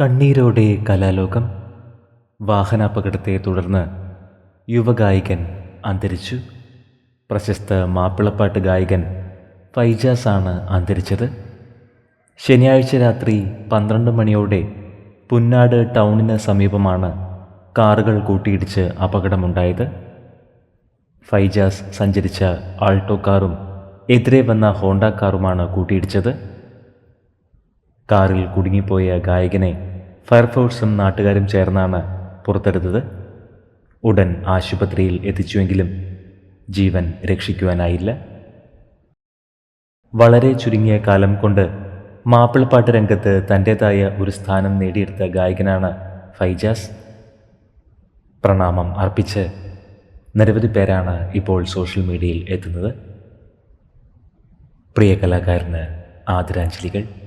കണ്ണീരോടെ കലാലോകം. വാഹനാപകടത്തെ തുടർന്ന് യുവഗായകൻ അന്തരിച്ചു. പ്രശസ്ത മാപ്പിളപ്പാട്ട് ഗായകൻ ഫൈജാസാണ് അന്തരിച്ചത്. ശനിയാഴ്ച രാത്രി പന്ത്രണ്ട് മണിയോടെ പുന്നാട് ടൗണിന് സമീപമാണ് കാറുകൾ കൂട്ടിയിടിച്ച് അപകടമുണ്ടായത്. ഫൈജാസ് സഞ്ചരിച്ച ആൾട്ടോ കാറും എതിരെ വന്ന ഹോണ്ട കാറുമാണ് കൂട്ടിയിടിച്ചത്. കാറിൽ കുടുങ്ങിപ്പോയ ഗായകനെ ഫയർഫോഴ്സും നാട്ടുകാരും ചേർന്നാണ് പുറത്തെടുത്തത്. ഉടൻ ആശുപത്രിയിൽ എത്തിച്ചുവെങ്കിലും ജീവൻ രക്ഷിക്കുവാനായില്ല. വളരെ ചുരുങ്ങിയ കാലം കൊണ്ട് മാപ്പിളപ്പാട്ട് രംഗത്ത് തന്റേതായ ഒരു സ്ഥാനം നേടിയെടുത്ത ഗായകനാണ് ഫൈജാസ്. പ്രണാമം അർപ്പിച്ച് നിരവധി പേരാണ് ഇപ്പോൾ സോഷ്യൽ മീഡിയയിൽ എത്തുന്നത്. പ്രിയ കലാകാരന് ആദരാഞ്ജലികൾ.